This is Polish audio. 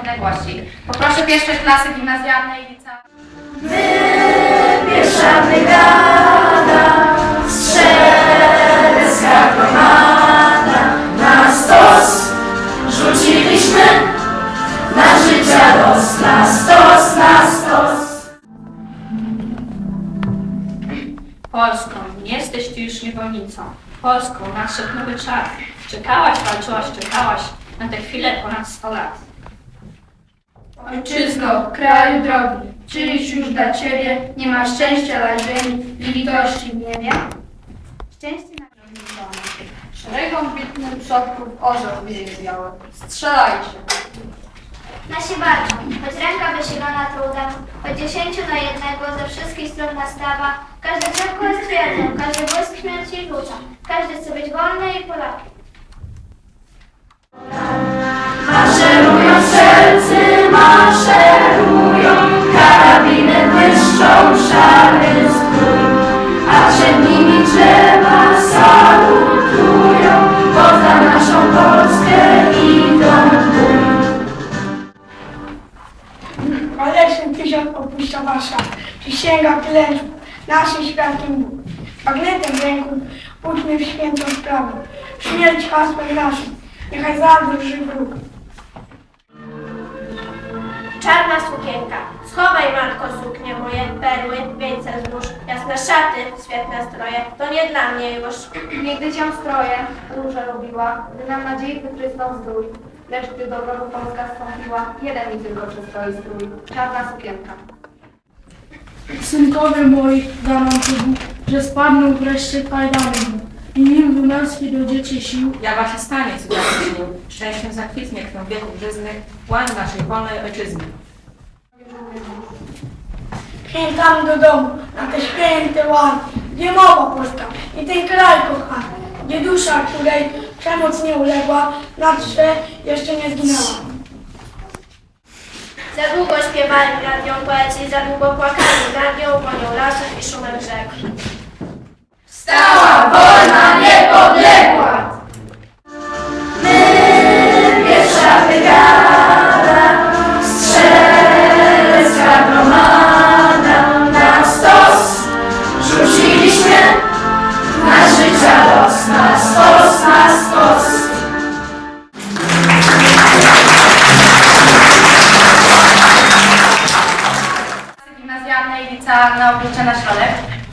Odległości. Poproszę pierwsze klasy gimnazjalne i liceum. Pierwsza brygada, strzelecka gromada, na stos rzuciliśmy, na życia los, na stos, na stos. Polską, nie jesteś ty już niewolnicą. Polską, nadszedł nowy czas. Czekałaś, walczyłaś, czekałaś na tę chwilę ponad 100 lat. Ojczyzno, kraju drogi, czyjś już dla Ciebie nie ma szczęścia dla ziemi i litości w niebie? Szczęście na Szeregom bitnym przodków orzeł wieje biały. Strzelajcie! Nasi walczą, choć ręka wysilona trudem, choć dziesięciu na jednego ze wszystkich stron nastawa, każde drzewko jest twierdzą, każdy błysk śmierci rzuca, każdy chce być wolny i Polakiem. Maszerują strzelcy, tysiąc opuszcza Warszaw, przysięga klęczów, naszym światłem Bóg. Magnetem w ręku pójdźmy w świętą sprawę, śmierć hasłem naszym, niechaj zadrży wróg. Czarna sukienka, schowaj matko suknie moje, perły, wieńce zbóż, jasne szaty, świetne stroje, to nie dla mnie już. Niegdy cię stroje, róże lubiła, gdy nam nadziei wyprysnął zdrój. Lecz gdy do grobu Polska wstąpiła, jeden mi tylko przystoi strój. Czarna sukienka. Synkowie moi, tu Bóg, że spadną wreszcie kajdany mu. I nim męski do dzieci sił, Jawa się stanie cudowny śnił, szczęściem zakwitnie krwią wieków żyznych, łan naszej wolnej ojczyzny. Pamiętamy do domu, na te święte łany, gdzie mowa Polska i ten kraj kochany, gdzie dusza, której przemoc nie uległa, na jeszcze nie zginęła. Za długo śpiewali nad nią poeci, za długo płakali nad nią wonią lasów i szumem rzek. Stała wolna, niepodległa! Diany i licealna oblicza na środek.